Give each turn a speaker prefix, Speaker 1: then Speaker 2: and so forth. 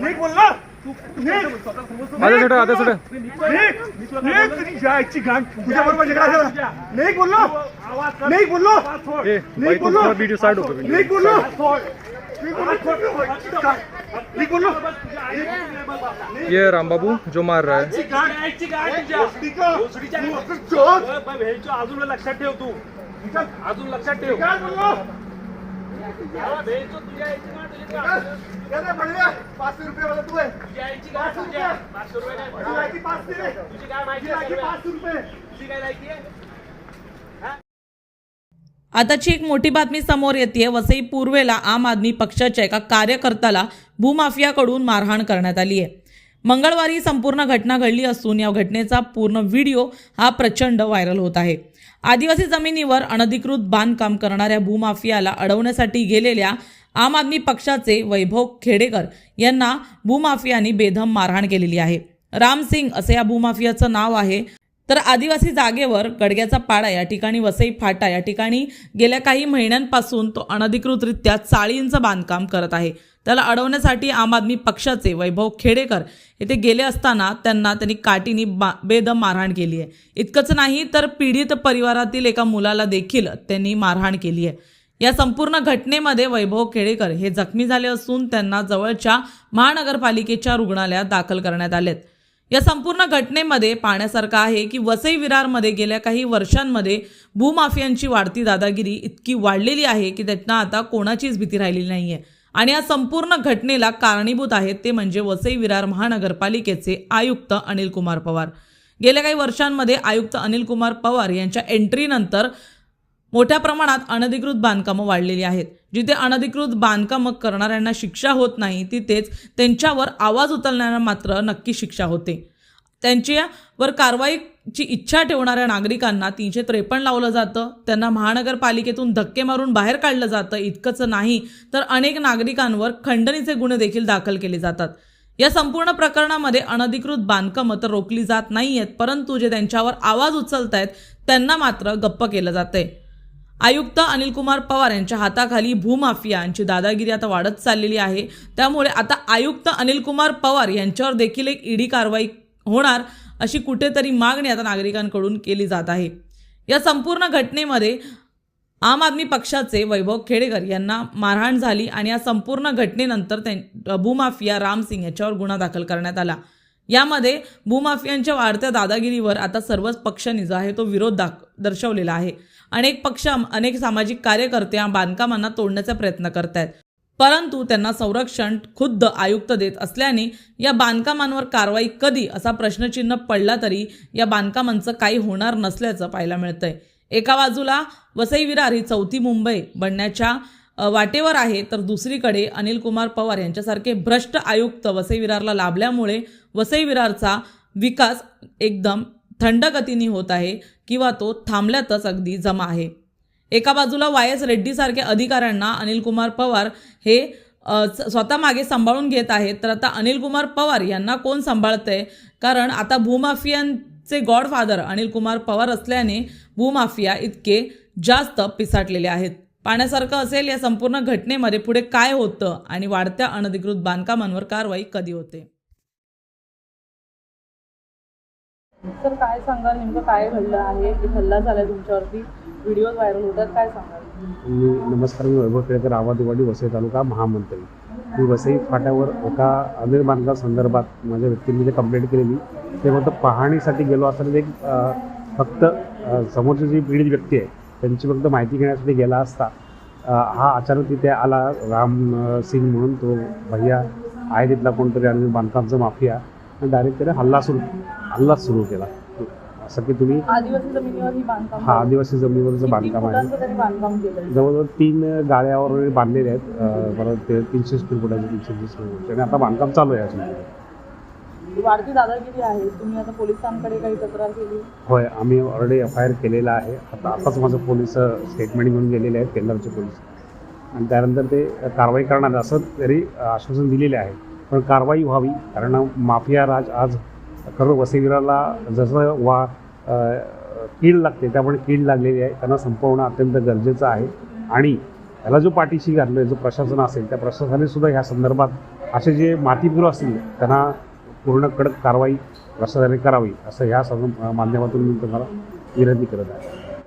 Speaker 1: निघ बोल ना निघ
Speaker 2: आता सुट
Speaker 1: तुझी जायची घाण तुझ्या बरोबर झगडा झाला बोललो नाही बोललो. नाही बोललो
Speaker 2: व्हिडिओ स्टार्ट होतो
Speaker 1: नाही बोललो बोललो
Speaker 2: ये राम बाबू जो मार रहा है
Speaker 3: अजून लक्षात ठेव तू अजून लक्षात ठेव
Speaker 1: पाचशे रुपये वाला तू आहे.
Speaker 3: तुझ्या यायची गाठ, तुझ्या. पाचशे रुपये काय?
Speaker 1: तुझी
Speaker 3: पडणार?
Speaker 1: लायकी पाचशे रे.
Speaker 3: तुझी काय माहिती
Speaker 1: तुझी लायकी
Speaker 3: आहे
Speaker 1: पाचशे रुपये.
Speaker 3: तुझी काय लायकी आहे?
Speaker 4: आताची एक मोठी बातमी समोर येते वसई पूर्वेला आम आदमी पक्षाच्या एका कार्यकर्त्याला भूमाफियाकडून मारहाण करण्यात आली आहे. मंगळवारी संपूर्ण घटना घडली असून या घटनेचा पूर्ण व्हिडिओ हा प्रचंड व्हायरल होत आहे. आदिवासी जमिनीवर अनधिकृत बांधकाम करणाऱ्या भूमाफियाला अडवण्यासाठी गेलेल्या आम आदमी पक्षाचे वैभव खेडेकर यांना भूमाफियांनी बेदम मारहाण केलेली आहे. राम सिंग असे या भूमाफियाचं नाव आहे. तर आदिवासी जागेवर गडग्याचा पाडा या ठिकाणी वसई फाटा या ठिकाणी गेल्या काही महिन्यांपासून तो अनधिकृतरित्या चाळींचं बांधकाम करत आहे. त्याला अडवण्यासाठी आम आदमी पक्षाचे वैभव खेडेकर येथे गेले असताना त्यांना त्यांनी काठीनी बा बेदम मारहाण केली आहे. इतकंच नाही तर पीडित परिवारातील एका मुलाला देखील त्यांनी मारहाण केली आहे. या संपूर्ण घटनेमध्ये वैभव खेडेकर हे जखमी झाले असून त्यांना जवळच्या महानगरपालिकेच्या रुग्णालयात दाखल करण्यात आलेत. या संपूर्ण घटनेमध्ये पाहण्यासारखं आहे की वसई विरारमध्ये गेल्या काही वर्षांमध्ये भूमाफियांची वाढती दादागिरी इतकी वाढलेली आहे की त्यांना आता कोणाचीच भीती राहिलेली नाही आहे आणि या संपूर्ण घटनेला कारणीभूत आहेत ते म्हणजे वसई विरार महानगरपालिकेचे आयुक्त अनिल कुमार पवार. गेल्या काही वर्षांमध्ये आयुक्त अनिल कुमार पवार यांच्या एंट्रीनंतर मोठ्या प्रमाणात अनधिकृत बांधकामं वाढलेली आहेत. जिथे अनधिकृत बांधकामं करणाऱ्यांना शिक्षा होत नाही तिथेच त्यांच्यावर आवाज उचलणाऱ्यांना मात्र नक्की शिक्षा होते. त्यांच्यावर कारवाईची इच्छा ठेवणाऱ्या नागरिकांना तीनशे त्रेपन्न लावलं जातं. त्यांना महानगरपालिकेतून धक्के मारून बाहेर काढलं जातं. इतकंच नाही तर अनेक नागरिकांवर खंडणीचे गुन्हे देखील दाखल केले जातात. या संपूर्ण प्रकरणामध्ये अनधिकृत बांधकामं तर रोखली जात नाही आहेत परंतु जे त्यांच्यावर आवाज उचलत आहेत त्यांना मात्र गप्प केलं जातंय. आयुक्त अनिलकुमार पवार यांच्या हाताखाली भूमाफियांची दादागिरी आता वाढत चाललेली आहे. त्यामुळे आता आयुक्त अनिलकुमार पवार यांच्यावर देखील एक ईडी कारवाई होणार अशी कुठेतरी मागणी आता नागरिकांकडून केली जात आहे. या संपूर्ण घटनेमध्ये आम आदमी पक्षाचे वैभव खेडेकर यांना मारहाण झाली आणि या संपूर्ण घटनेनंतर त्यां भूमाफिया राम सिंग याच्यावर गुन्हा दाखल करण्यात आला. यामध्ये भूमाफियांच्या वाढत्या दादागिरीवर आता सर्वच पक्षांनी जो आहे तो विरोध दाख दर्शवलेला आहे. अनेक पक्ष अनेक सामाजिक कार्यकर्त्या बांधकामांना तोडण्याचा प्रयत्न करत आहेत परंतु त्यांना संरक्षण खुद्द आयुक्त देत असल्याने या बांधकामांवर कारवाई कधी असा प्रश्नचिन्ह पडला तरी या बांधकामांचं काही होणार नसल्याचं पाहायला मिळतंय. एका बाजूला वसई विरार ही चौथी मुंबई बनण्याच्या वाटेवर आहे तर दुसरीकडे अनिल कुमार पवार यांच्यासारखे भ्रष्ट आयुक्त वसई विरारला लाभल्यामुळे वसई विरारचा विकास एकदम थंड गतीने होत आहे किंवा तो थांबल्यातच अगदी जमा आहे. एका बाजूला वाय एस रेड्डीसारख्या अधिकाऱ्यांना अनिल कुमार पवार हे स- स्वतः मागे सांभाळून घेत आहेत तर आता अनिल कुमार पवार यांना कोण सांभाळतंय? कारण आता भूमाफियांचे गॉडफादर अनिल कुमार पवार असल्याने भूमाफिया इतके जास्त पिसाटलेले आहेत. पाहण्यासारखं असेल या संपूर्ण घटनेमध्ये पुढे काय होतं आणि वाढत्या अनधिकृत बांधकामांवर कारवाई कधी होते?
Speaker 5: सर काय सांगाल? नेमकं काय घडलं आहे? हल्ला झालाय तुमच्यावरती. व्हिडिओ व्हायरल होतात. काय सांगाल?
Speaker 6: मी नमस्कार मी वैभव केळकर आवादिवाडी वसई तालुका महामंत्री मी वसई फाट्यावर एका अनिल बांधकाम संदर्भात माझ्या व्यक्तीने जे कंप्लेंट केलेली. ते फक्त पाहणीसाठी गेलो असताना ते एक, फक्त समोरची जी पीडित व्यक्ती आहे त्यांची फक्त माहिती घेण्यासाठी गेला असता हा अचानक तिथे आला. राम सिंग म्हणून तो भैया आहे तिथला कोणतरी अनिल बांधकामचा माफिया. आणि डायरेक्ट त्याने हल्ला सुरू हल्लाच सुरू केला. असं की तुम्ही
Speaker 5: ही
Speaker 6: हा आदिवासी जमिनीवरचं बांधकाम आहे. जवळजवळ तीन गाड्यावर बांधलेले आहेत. परत ते तीनशे स्क्वेअर फुटाचे तीनशे वीस स्क्वेअर फुटाचे. आणि आता बांधकाम चालू आहे अजून म्हणजे
Speaker 5: वाढती दादागिरी आहे. तुम्ही आता पोलिसांकडे काही तक्रार केली?
Speaker 6: होय आम्ही ऑलरेडी एफ आय आर केलेला आहे. आता आताच माझं पोलीस स्टेटमेंट घेऊन गेलेले आहेत केंद्राचे पोलीस. आणि त्यानंतर ते कारवाई करणार असं तरी आश्वासन दिलेले आहे. पण कारवाई व्हावी कारण माफिया राज आज खरं वसईविराला जसं वा कीड लागते त्यामुळे कीड लागलेली आहे. त्यांना संपवणं अत्यंत गरजेचं आहे. आणि त्याला जो पाठीशी घातलं जो प्रशासन असेल त्या प्रशासनाने सुद्धा ह्या संदर्भात असे जे मातीपुरं असतील त्यांना पूर्ण कडक कारवाई प्रशासनाने करावी असं ह्या सर्व माध्यमातून मी तुम्हाला विनंती करत आहे.